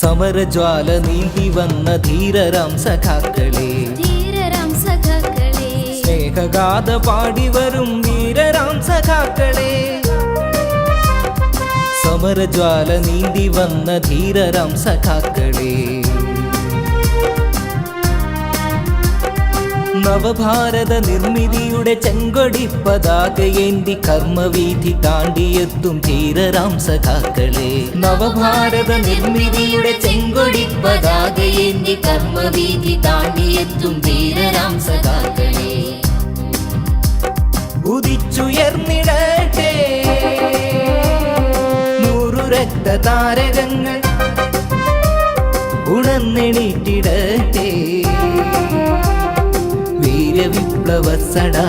സമരജ്വാല നീന്തി വന്ന ധീരരാം സഖാക്കളെ. സ്നേഹഗാഥ പാടി വരും ധീരരാം സഖാക്കളെ. സമരജ്വാല നീന്തി വന്ന ധീരരാം സഖാക്കളെ. നവഭാരത നിർമ്മിതിയുടെ ചെങ്കൊടി പതാകയേന്തി കർമ്മവീഥി താണ്ടിയെത്തും ധീരരാം സഖാക്കളെ. നവഭാരത നിർമ്മിതിയുടെ ചെങ്കൊടി പതാകയേന്തി കർമ്മവീഥി താണ്ടിയെത്തും ധീരരാം സഖാക്കളെ. ഉദിച്ചുയർന്നിടട്ടെ. നൂറു രക്തതാരകങ്ങൾ ഉണർന്നെണീറ്റിടട്ടെ. புலவசடா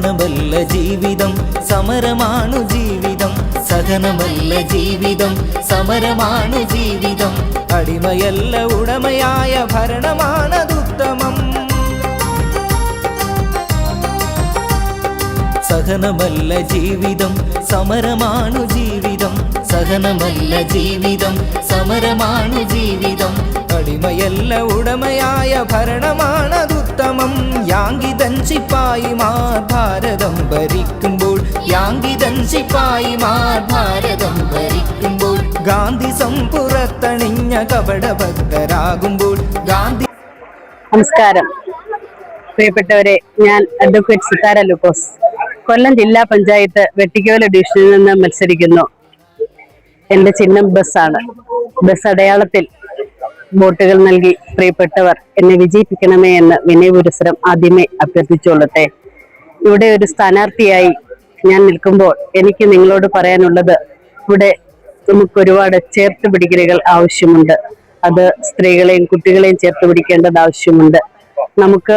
സഹനമല്ല ജീവിതം സമരമാണു ജീവിതം. സഹനമല്ല ജീവിതം സമരമാണു ജീവിതം. അടിമയല്ല ഉടമയായ ഭരണമാണതുത്തമം സഹനമല്ല ജീവിതം സമരമാണു ജീവിതം. സഹനമല്ല ജീവിതം സമരമാണു ജീവിതം. അടിമയല്ല ഉടമയായ ഭരണമാണതുത്തമം. യാങ്കിതൻ ശിപ്പായിമാർ ഭാരതം ഭരിക്കുമ്പോൾ യാങ്കിതൻ ശിപ്പായിമാർ ഭാരതം ഭരിക്കുമ്പോൾ ഗാന്ധി സമ്പുറത്തണിഞ്ഞ കപടഭക്തരാകുമ്പോൾ ഗാന്ധി നമസ്കാരം. പ്രിയപ്പെട്ടവരെ ഞാൻ അഡ്വക്കേറ്റ് സിത്താര ലൂക്കോസ്. കൊല്ലം ജില്ലാ പഞ്ചായത്ത് വെട്ടിക്കോല ഡിവിഷനിൽ നിന്ന് മത്സരിക്കുന്നു. എന്റെ ചിഹ്നം ബസ്സാണ്. ബസ് അടയാളത്തിൽ വോട്ടുകൾ നൽകി പ്രിയപ്പെട്ടവർ എന്നെ വിജയിപ്പിക്കണമേ എന്ന് വിനയപുരസരം ആദ്യമേ അഭ്യർത്ഥിച്ചുകൊള്ളട്ടെ. ഇവിടെ ഒരു സ്ഥാനാർത്ഥിയായി ഞാൻ നിൽക്കുമ്പോൾ എനിക്ക് നിങ്ങളോട് പറയാനുള്ളത് ഇവിടെ നമുക്ക് ഒരുപാട് ചേർത്ത് പിടിക്കലുകൾ ആവശ്യമുണ്ട്. അത് സ്ത്രീകളെയും കുട്ടികളെയും ചേർത്ത് പിടിക്കേണ്ടത് ആവശ്യമുണ്ട്. നമുക്ക്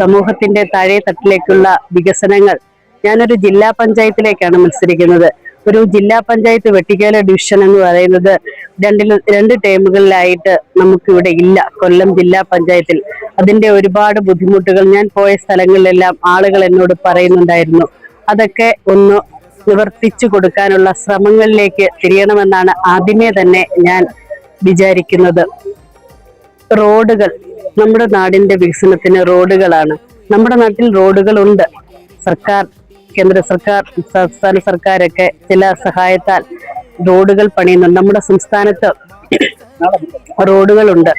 സമൂഹത്തിന്റെ താഴെ തട്ടിലേക്കുള്ള വികസനങ്ങൾ ഞാനൊരു ജില്ലാ പഞ്ചായത്തിലേക്കാണ് മത്സരിക്കുന്നത്. ഒരു ജില്ലാ പഞ്ചായത്ത് വെട്ടിക്കേല ഡിവിഷൻ എന്ന് പറയുന്നത് രണ്ടിൽ രണ്ട് ടേമുകളിലായിട്ട് നമുക്കിവിടെ ഇല്ല. കൊല്ലം ജില്ലാ പഞ്ചായത്തിൽ. അതിന്റെ ഒരുപാട് ബുദ്ധിമുട്ടുകൾ. ഞാൻ പോയ സ്ഥലങ്ങളിലെല്ലാം ആളുകൾ എന്നോട് പറയുന്നുണ്ടായിരുന്നു. അതൊക്കെ ഒന്ന് നിവർത്തിച്ചു കൊടുക്കാനുള്ള ശ്രമങ്ങളിലേക്ക് തിരിയണമെന്നാണ് ആദ്യമേ തന്നെ ഞാൻ വിചാരിക്കുന്നത്. റോഡുകൾ നമ്മുടെ നാടിന്റെ വികസനത്തിന് റോഡുകളാണ്. നമ്മുടെ നാട്ടിൽ റോഡുകളുണ്ട്. സർക്കാർ കേന്ദ്ര സർക്കാർ സംസ്ഥാന സർക്കാരൊക്കെ ചില സഹായത്താൽ റോഡുകൾ പണിയുന്നുണ്ട്. നമ്മുടെ സംസ്ഥാനത്ത് റോഡുകളുണ്ട്.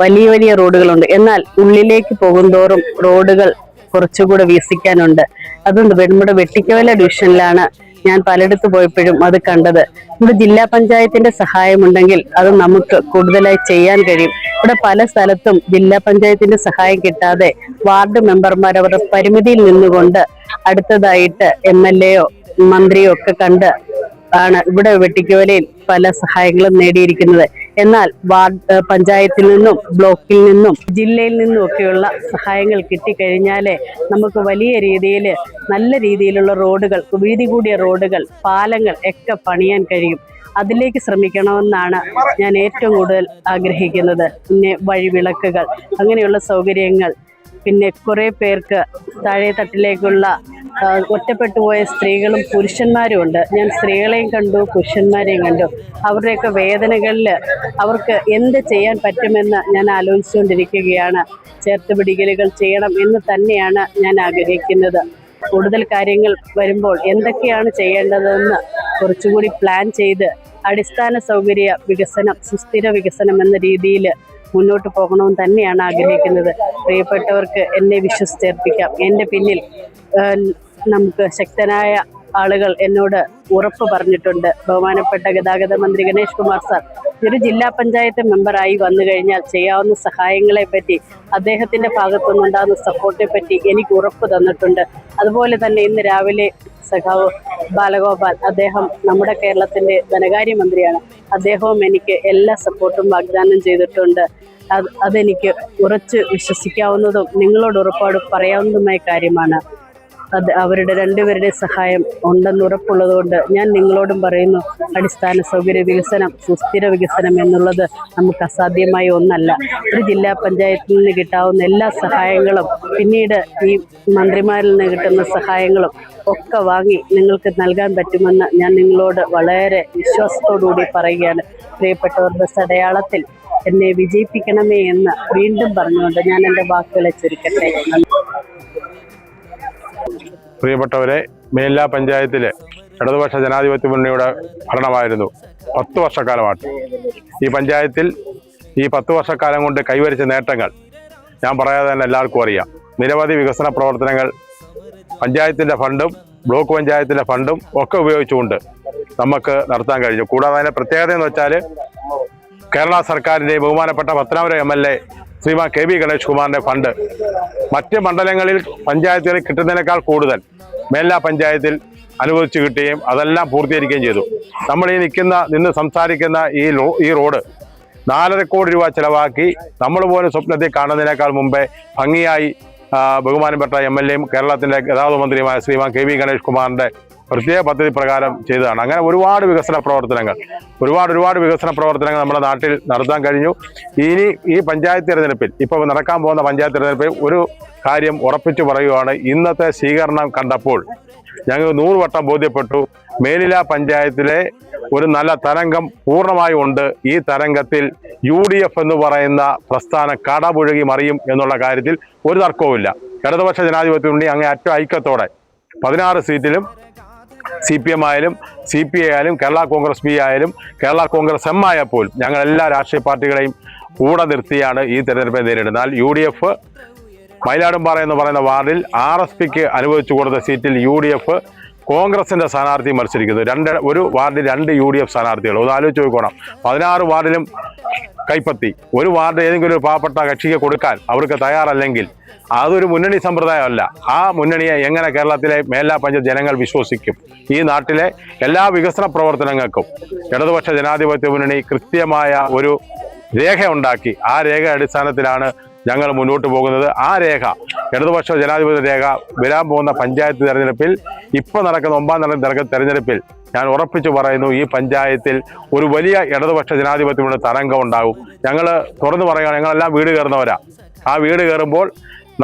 വലിയ വലിയ റോഡുകളുണ്ട്. എന്നാൽ ഉള്ളിലേക്ക് പോകുന്തോറും റോഡുകൾ കുറച്ചുകൂടെ വികസിക്കാനുണ്ട്. അതുകൊണ്ട് നമ്മുടെ വെട്ടിക്കവല ഡിവിഷനിലാണ് ഞാൻ പലയിടത്ത് പോയപ്പോഴും അത് കണ്ടത്. ഇവിടെ ജില്ലാ പഞ്ചായത്തിന്റെ സഹായമുണ്ടെങ്കിൽ അത് നമുക്ക് കൂടുതലായി ചെയ്യാൻ കഴിയും. ഇവിടെ പല സ്ഥലത്തും ജില്ലാ പഞ്ചായത്തിന്റെ സഹായം കിട്ടാതെ വാർഡ് മെമ്പർമാർ അവരുടെ പരിമിതിയിൽ നിന്നുകൊണ്ട് അടുത്തതായിട്ട് എം എൽ എയോ മന്ത്രിയോ ഒക്കെ കണ്ട് ആണ് ഇവിടെ വെട്ടിക്കോലയിൽ പല സഹായങ്ങളും നേടിയിരിക്കുന്നത്. എന്നാൽ വാർഡ് പഞ്ചായത്തിൽ നിന്നും ബ്ലോക്കിൽ നിന്നും ജില്ലയിൽ നിന്നും ഒക്കെയുള്ള സഹായങ്ങൾ കിട്ടിക്കഴിഞ്ഞാലേ നമുക്ക് വലിയ രീതിയിൽ നല്ല രീതിയിലുള്ള റോഡുകൾ വീതി കൂടിയ റോഡുകൾ പാലങ്ങൾ ഒക്കെ പണിയാൻ കഴിയും. അതിലേക്ക് ശ്രമിക്കണമെന്നാണ് ഞാൻ ഏറ്റവും കൂടുതൽ ആഗ്രഹിക്കുന്നത്. പിന്നെ വഴിവിളക്കുകൾ അങ്ങനെയുള്ള സൗകര്യങ്ങൾ പിന്നെ കുറേ പേർക്ക് താഴെ തട്ടിലേക്കുള്ള ഒറ്റപ്പെട്ടു പോയ സ്ത്രീകളും പുരുഷന്മാരും ഉണ്ട്. ഞാൻ സ്ത്രീകളെയും കണ്ടു പുരുഷന്മാരെയും കണ്ടു. അവരുടെയൊക്കെ വേദനകളിൽ അവർക്ക് എന്ത് ചെയ്യാൻ പറ്റുമെന്ന് ഞാൻ ആലോചിച്ചുകൊണ്ടിരിക്കുകയാണ്. ചേർത്ത് പിടികലുകൾ ചെയ്യണം എന്ന് തന്നെയാണ് ഞാൻ ആഗ്രഹിക്കുന്നത്. കൂടുതൽ കാര്യങ്ങൾ വരുമ്പോൾ എന്തൊക്കെയാണ് ചെയ്യേണ്ടതെന്ന് കുറച്ചുകൂടി പ്ലാൻ ചെയ്ത് അടിസ്ഥാന സൗകര്യ വികസനം സുസ്ഥിര വികസനം എന്ന രീതിയിൽ മുന്നോട്ട് പോകണമെന്ന് തന്നെയാണ് ആഗ്രഹിക്കുന്നത്. പ്രിയപ്പെട്ടവർക്ക് എന്നെ വിശ്വസിച്ചേർപ്പിക്കാം എന്റെ പിന്നിൽ നമുക്ക് ശക്തനായ ആളുകൾ എന്നോട് ഉറപ്പ് പറഞ്ഞിട്ടുണ്ട്. ബഹുമാനപ്പെട്ട ഗതാഗത മന്ത്രി ഗണേഷ് കുമാർ സാർ ഒരു ജില്ലാ പഞ്ചായത്ത് മെമ്പറായി വന്നു കഴിഞ്ഞാൽ ചെയ്യാവുന്ന സഹായങ്ങളെ പറ്റി അദ്ദേഹത്തിന്റെ ഭാഗത്തുനിന്നുണ്ടാകുന്ന സപ്പോർട്ടിനെ പറ്റി എനിക്ക് ഉറപ്പ് തന്നിട്ടുണ്ട്. അതുപോലെ തന്നെ ഇന്ന് രാവിലെ സഖാവ് ബാലഗോപാൽ അദ്ദേഹം നമ്മുടെ കേരളത്തിന്റെ ധനകാര്യമന്ത്രിയാണ്. അദ്ദേഹവും എനിക്ക് എല്ലാ സപ്പോർട്ടും വാഗ്ദാനം ചെയ്തിട്ടുണ്ട്. അത് അതെനിക്ക് ഉറച്ച് വിശ്വസിക്കാവുന്നതും നിങ്ങളോട് ഉറപ്പോട് പറയാവുന്നതുമായ കാര്യമാണ്. അത് അവരുടെ രണ്ടുപേരുടെ സഹായം ഉണ്ടെന്ന് ഉറപ്പുള്ളത് കൊണ്ട് ഞാൻ നിങ്ങളോടും പറയുന്നു അടിസ്ഥാന സൗകര്യ വികസനം സുസ്ഥിര വികസനം എന്നുള്ളത് നമുക്ക് അസാധ്യമായ ഒന്നല്ല. ഒരു ജില്ലാ പഞ്ചായത്തിൽ നിന്ന് കിട്ടാവുന്ന എല്ലാ സഹായങ്ങളും പിന്നീട് ഈ മന്ത്രിമാരിൽ നിന്ന് കിട്ടുന്ന സഹായങ്ങളും ഒക്കെ വാങ്ങി നിങ്ങൾക്ക് നൽകാൻ പറ്റുമെന്ന് ഞാൻ നിങ്ങളോട് വളരെ വിശ്വാസത്തോടുകൂടി പറയുകയാണ്. പ്രിയപ്പെട്ടവരുടെ സടയാളത്തിൽ എന്നെ വിജയിപ്പിക്കണമേ എന്ന് വീണ്ടും പറഞ്ഞുകൊണ്ട് ഞാൻ എന്റെ വാക്കുകളെ ചുരുക്കട്ടെ. പ്രിയപ്പെട്ടവരെ മേല പഞ്ചായത്തിലെ ഇടതുപക്ഷ ജനാധിപത്യ മുന്നണിയുടെ ഭരണമായിരുന്നു. പത്ത് വർഷക്കാലമായിട്ട്. ഈ പഞ്ചായത്തിൽ ഈ പത്ത് വർഷക്കാലം കൊണ്ട് കൈവരിച്ച നേട്ടങ്ങൾ ഞാൻ പറയാതെ തന്നെ എല്ലാവർക്കും അറിയാം. നിരവധി വികസന പ്രവർത്തനങ്ങൾ പഞ്ചായത്തിന്റെ ഫണ്ടും ബ്ലോക്ക് പഞ്ചായത്തിന്റെ ഫണ്ടും ഒക്കെ ഉപയോഗിച്ചുകൊണ്ട് നമുക്ക് നടത്താൻ കഴിഞ്ഞു. കൂടാതെ അതിന്റെ പ്രത്യേകത എന്ന് വെച്ചാൽ കേരള സർക്കാരിന്റെ ബഹുമാനപ്പെട്ട Pathanapuram M L A Shriman K V Ganesh കുമാറിന്റെ ഫണ്ട്. മറ്റ് മണ്ഡലങ്ങളിൽ പഞ്ചായത്തുകളിൽ കിട്ടുന്നതിനേക്കാൾ കൂടുതൽ മേലാ പഞ്ചായത്തിൽ അനുവദിച്ചു കിട്ടുകയും അതെല്ലാം പൂർത്തീകരിക്കുകയും ചെയ്തു. നമ്മൾ ഈ നിൽക്കുന്ന നിന്ന് സംസാരിക്കുന്ന ഈ ഈ റോഡ് നാലര കോടി രൂപ ചിലവാക്കി നമ്മൾ പോലെ സ്വപ്നത്തിൽ കാണുന്നതിനേക്കാൾ മുമ്പേ ഭംഗിയായി ബഹുമാനപ്പെട്ട എം എൽ എയും കേരളത്തിന്റെ ഗതാഗത മന്ത്രിയുമായ ശ്രീമാൻ കെ വി ഗണേഷ് കുമാറിന്റെ പ്രത്യേക പദ്ധതി പ്രകാരം ചെയ്തതാണ്. അങ്ങനെ ഒരുപാട് വികസന പ്രവർത്തനങ്ങൾ ഒരുപാട് ഒരുപാട് വികസന പ്രവർത്തനങ്ങൾ നമ്മുടെ നാട്ടിൽ നടത്താൻ കഴിഞ്ഞു. ഇനി ഈ പഞ്ചായത്ത് തിരഞ്ഞെടുപ്പിൽ ഇപ്പോൾ നടക്കാൻ പോകുന്ന പഞ്ചായത്ത് തിരഞ്ഞെടുപ്പിൽ ഒരു കാര്യം ഉറപ്പിച്ചു പറയുകയാണ് ഇന്നത്തെ സ്വീകരണം കണ്ടപ്പോൾ ഞങ്ങൾ നൂറ് വട്ടം ബോധ്യപ്പെട്ടു. മേലില പഞ്ചായത്തിലെ ഒരു നല്ല തരംഗം പൂർണമായും ഉണ്ട്. ഈ തരംഗത്തിൽ യു ഡി എഫ് എന്ന് പറയുന്ന പ്രസ്ഥാനം കടപുഴകി മറിയും എന്നുള്ള കാര്യത്തിൽ ഒരു തർക്കവുമില്ല. ഇടതുപക്ഷ ജനാധിപത്യ മുന്നണി അങ്ങേ അറ്റ ഐക്യത്തോടെ പതിനാറ് സീറ്റിലും സി പി എം ആയാലും സി പി ഐ ആയാലും കേരള കോൺഗ്രസ് ബി ആയാലും കേരള കോൺഗ്രസ് എം ആയാൽ പോലും ഞങ്ങൾ എല്ലാ രാഷ്ട്രീയ പാർട്ടികളെയും കൂടെ നിർത്തിയാണ് ഈ തെരഞ്ഞെടുപ്പിനെ നേരിടുന്നത്. എന്നാൽ യു ഡി എഫ് മയിലാടുംപാറ എന്ന് പറയുന്ന വാർഡിൽ ആർ എസ് പിക്ക് അനുവദിച്ചു കൊടുത്ത സീറ്റിൽ യു ഡി എഫ് കോൺഗ്രസിന്റെ സ്ഥാനാർത്ഥി മത്സരിക്കുന്നത് രണ്ട് ഒരു വാർഡിൽ രണ്ട് യു ഡി എഫ് സ്ഥാനാർത്ഥികൾ ഒന്ന് ആലോചിച്ച് നോക്കണം പതിനാറ് വാർഡിലും കൈപ്പത്തി. ഒരു വാർഡ് ഏതെങ്കിലും ഒരു പാവപ്പെട്ട കക്ഷിക്ക് കൊടുക്കാൻ അവർക്ക് തയ്യാറല്ലെങ്കിൽ അതൊരു മുന്നണി സമ്പ്രദായമല്ല. ആ മുന്നണിയെ എങ്ങനെ കേരളത്തിലെ മേലാ പഞ്ചായത്ത് ജനങ്ങൾ വിശ്വസിക്കും? ഈ നാട്ടിലെ എല്ലാ വികസന പ്രവർത്തനങ്ങൾക്കും ഇടതുപക്ഷ ജനാധിപത്യ മുന്നണി കൃത്യമായ ഒരു രേഖ ഉണ്ടാക്കി ആ രേഖ അടിസ്ഥാനത്തിലാണ് ഞങ്ങൾ മുന്നോട്ട് പോകുന്നത് ആ രേഖ ഇടതുപക്ഷ ജനാധിപത്യ രേഖ വരാൻ പോകുന്ന പഞ്ചായത്ത് തെരഞ്ഞെടുപ്പിൽ ഇപ്പോൾ നടക്കുന്ന ഒമ്പാം നടക്കുന്ന തെരഞ്ഞെടുപ്പിൽ ഞാൻ ഉറപ്പിച്ചു പറയുന്നു ഈ പഞ്ചായത്തിൽ ഒരു വലിയ ഇടതുപക്ഷ ജനാധിപത്യമുള്ള തരംഗം ഉണ്ടാകും. ഞങ്ങൾ തുറന്നു പറയുകയാണ് ഞങ്ങളെല്ലാം വീട് കയറുന്നവരാ. ആ വീട് കയറുമ്പോൾ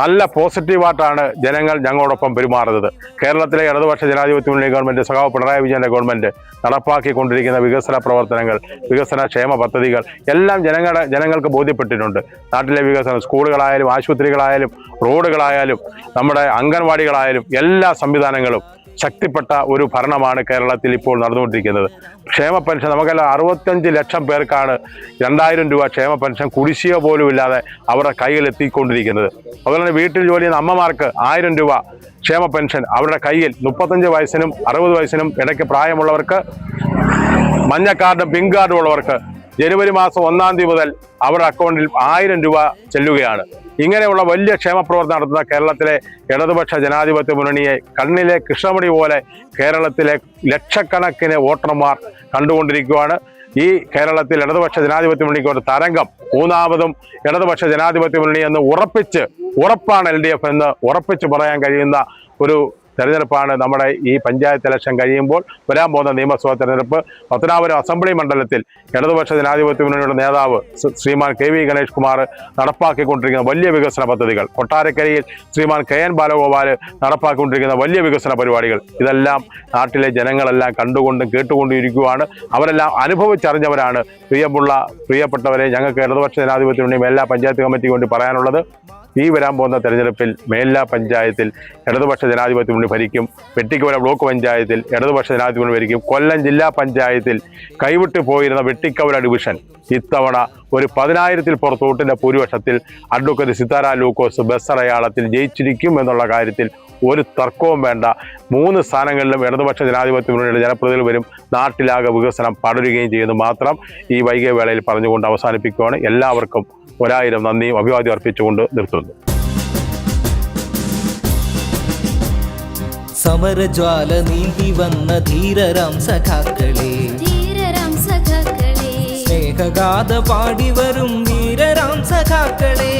നല്ല പോസിറ്റീവായിട്ടാണ് ജനങ്ങൾ ഞങ്ങളോടൊപ്പം പെരുമാറുന്നത്. കേരളത്തിലെ ഇടതുപക്ഷ ജനാധിപത്യ മുന്നണി ഗവൺമെന്റ് സഖാവ് പിണറായി വിജയന്റെ ഗവൺമെന്റ് നടപ്പാക്കിക്കൊണ്ടിരിക്കുന്ന വികസന പ്രവർത്തനങ്ങൾ വികസന ക്ഷേമ പദ്ധതികൾ എല്ലാം ജനങ്ങളുടെ ജനങ്ങൾക്ക് ബോധ്യപ്പെട്ടിട്ടുണ്ട്. നാട്ടിലെ വികസനം സ്കൂളുകളായാലും ആശുപത്രികളായാലും റോഡുകളായാലും നമ്മുടെ അംഗൻവാടികളായാലും എല്ലാ സംവിധാനങ്ങളും ശക്തിപ്പെട്ട ഒരു ഭരണമാണ് കേരളത്തിൽ ഇപ്പോൾ നടന്നുകൊണ്ടിരിക്കുന്നത്. ക്ഷേമ പെൻഷൻ നമുക്കെല്ലാം അറുപത്തഞ്ച് ലക്ഷം പേർക്കാണ് രണ്ടായിരം രൂപ ക്ഷേമ പെൻഷൻ കുടിശ്ശിക പോലും ഇല്ലാതെ അവരുടെ കയ്യിൽ എത്തിക്കൊണ്ടിരിക്കുന്നത്. അതുപോലെ തന്നെ വീട്ടിൽ ജോലി ചെയ്യുന്ന അമ്മമാർക്ക് ആയിരം രൂപ ക്ഷേമ പെൻഷൻ അവരുടെ കയ്യിൽ മുപ്പത്തഞ്ച് വയസ്സിനും അറുപത് വയസ്സിനും ഇടയ്ക്ക് പ്രായമുള്ളവർക്ക് മഞ്ഞ കാർഡും പിങ്ക് കാർഡും ഉള്ളവർക്ക് ജനുവരി മാസം ഒന്നാം തീയതി മുതൽ അവരുടെ അക്കൗണ്ടിൽ ആയിരം രൂപ ചെല്ലുകയാണ്. ഇങ്ങനെയുള്ള വലിയ ക്ഷേമപ്രവർത്തനം നടത്തുന്ന കേരളത്തിലെ ഇടതുപക്ഷ ജനാധിപത്യ മുന്നണിയെ കണ്ണിലെ കൃഷ്ണമണി പോലെ കേരളത്തിലെ ലക്ഷക്കണക്കിന് വോട്ടർമാർ കണ്ടുകൊണ്ടിരിക്കുകയാണ്. ഈ കേരളത്തിൽ ഇടതുപക്ഷ ജനാധിപത്യ മുന്നണിക്ക് ഒരു തരംഗം മൂന്നാമതും ഇടതുപക്ഷ ജനാധിപത്യ മുന്നണി എന്ന് ഉറപ്പിച്ച് ഉറപ്പാണ് എൽ ഡി എഫ് എന്ന് ഉറപ്പിച്ച് പറയാൻ കഴിയുന്ന ഒരു തെരഞ്ഞെടുപ്പാണ് നമ്മുടെ ഈ പഞ്ചായത്ത് ഇലക്ഷൻ കഴിയുമ്പോൾ വരാൻ പോകുന്ന നിയമസഭാ തെരഞ്ഞെടുപ്പ്. പത്തനാപുരം അസംബ്ലി മണ്ഡലത്തിൽ ഇടതുപക്ഷ ജനാധിപത്യ മുന്നണിയുടെ നേതാവ് ശ്രീമാൻ കെ വി ഗണേഷ് കുമാർ നടപ്പാക്കിക്കൊണ്ടിരിക്കുന്ന വലിയ വികസന പദ്ധതികൾ. കൊട്ടാരക്കരയിൽ ശ്രീമാൻ കെ എൻ ബാലഗോപാൽ നടപ്പാക്കിക്കൊണ്ടിരിക്കുന്ന വലിയ വികസന പരിപാടികൾ. ഇതെല്ലാം നാട്ടിലെ ജനങ്ങളെല്ലാം കണ്ടുകൊണ്ടും കേട്ടുകൊണ്ടും ഇരിക്കുവാണ്. അവരെല്ലാം അനുഭവിച്ചറിഞ്ഞവരാണ് പ്രിയമുള്ള പ്രിയപ്പെട്ടവരെ ഞങ്ങൾക്ക് ഇടതുപക്ഷ ജനാധിപത്യ മുന്നണിയും എല്ലാ പഞ്ചായത്ത് കമ്മിറ്റിക്ക് വേണ്ടി പറയാനുള്ളത്. ഈ വരാൻ പോകുന്ന തെരഞ്ഞെടുപ്പിൽ മേലാ പഞ്ചായത്തിൽ ഇടതുപക്ഷ ജനാധിപത്യ മുന്നണി ഭരിക്കും വെട്ടിക്കവല ബ്ലോക്ക് പഞ്ചായത്തിൽ ഇടതുപക്ഷ ജനാധിപത്യ മുന്നണി ഭരിക്കും കൊല്ലം ജില്ലാ പഞ്ചായത്തിൽ കൈവിട്ടു പോയിരുന്ന വെട്ടിക്കവല ഡിവിഷൻ ഇത്തവണ ഒരു പതിനായിരത്തിൽ പുറത്തോട്ടിന്റെ ഭൂരിപക്ഷത്തിൽ അഡ്വക്കേറ്റ് സിതാര ലൂക്കോസ് ബസ് അടയാളത്തിൽ ജയിച്ചിരിക്കും എന്നുള്ള കാര്യത്തിൽ ഒരു തർക്കവും വേണ്ട. മൂന്ന് സ്ഥാനങ്ങളിലും ഇടതുപക്ഷ ജനാധിപത്യ മുന്നണിയുടെ ജനപ്രതിനിധികൾ വരും. നാട്ടിലാകെ വികസനം പടരുകയും ചെയ്യുന്നു മാത്രം ഈ വൈകിയ വേളയിൽ പറഞ്ഞുകൊണ്ട് അവസാനിപ്പിക്കുകയാണ്. എല്ലാവർക്കും ഒരായിരം നന്ദിയും അഭിവാദ്യം അർപ്പിച്ചുകൊണ്ട് നിർത്തുന്നു. സമരജ്വാല നീന്തി വന്ന ധീരരാം സഖാക്കളെ ധീരരാം സഖാക്കളെ സ്നേഹഗാഥ പാടി വരും വീരരാം സഖാക്കളെ